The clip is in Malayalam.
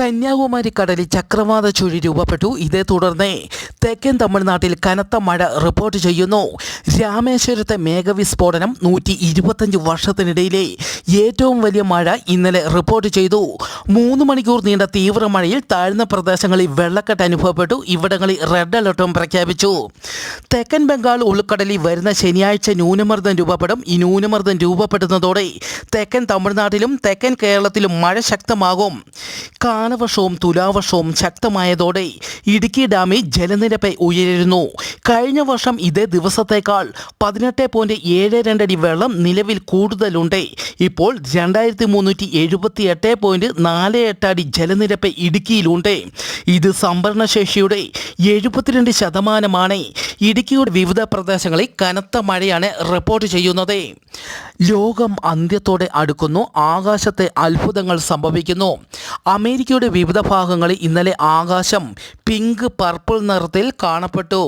കന്യാകുമാരി കടലിൽ ചക്രവാത ചുഴി രൂപപ്പെട്ടു. ഇതേ തുടർന്ന് തെക്കൻ തമിഴ്നാട്ടിൽ കനത്ത മഴ റിപ്പോർട്ട് ചെയ്യുന്നു. രാമേശ്വരത്തെ മേഘവിസ്ഫോടനം നൂറ്റി ഇരുപത്തഞ്ച് വർഷത്തിനിടയിലെ ഏറ്റവും വലിയ മഴ ഇന്നലെ റിപ്പോർട്ട് ചെയ്തു. മൂന്ന് മണിക്കൂർ നീണ്ട തീവ്ര മഴയിൽ താഴ്ന്ന പ്രദേശങ്ങളിൽ വെള്ളക്കെട്ട് അനുഭവപ്പെട്ടു. ഇവിടങ്ങളിൽ റെഡ് അലർട്ടും പ്രഖ്യാപിച്ചു. തെക്കൻ ബംഗാൾ ഉൾക്കടലിൽ വരുന്ന ശനിയാഴ്ച ന്യൂനമർദ്ദം രൂപപ്പെടും. ഈ ന്യൂനമർദ്ദം രൂപപ്പെടുന്നതോടെ തെക്കൻ തമിഴ്നാട്ടിലും തെക്കൻ കേരളത്തിലും മഴ ശക്തമാകും. കാലവർഷവും തുലാവർഷവും ശക്തമായതോടെ ഇടുക്കി ഡാമിൽ ജലനിരപ്പ് ഉയരുന്നു. കഴിഞ്ഞ വർഷം ഇതേ ദിവസത്തേക്കാൾ പതിനെട്ട് പോയിന്റ് ഏഴ് രണ്ടടി വെള്ളം നിലവിൽ കൂടുതലുണ്ട്. ഇപ്പോൾ രണ്ടായിരത്തി മുന്നൂറ്റി എഴുപത്തി എട്ട് പോയിന്റ് നാല് എട്ട് അടി ജലനിരപ്പ് ഇടുക്കിയിലുണ്ട്. ഇത് സംഭരണശേഷിയുടെ എഴുപത്തിരണ്ട് ശതമാനമാണ്. ഇടുക്കിയുടെ വിവിധ പ്രദേശങ്ങളിൽ കനത്ത മഴയാണ് റിപ്പോർട്ട് ചെയ്യുന്നത്. ലോകം അന്ത്യത്തോടെ അടുക്കുന്നു. ആകാശത്തെ അത്ഭുതങ്ങൾ സംഭവിക്കുന്നു. അമേരിക്കയുടെ വിവിധ ഭാഗങ്ങളിൽ ഇന്നലെ ആകാശം പിങ്ക് പർപ്പിൾ നിറത്തിൽ കാണപ്പെട്ടു.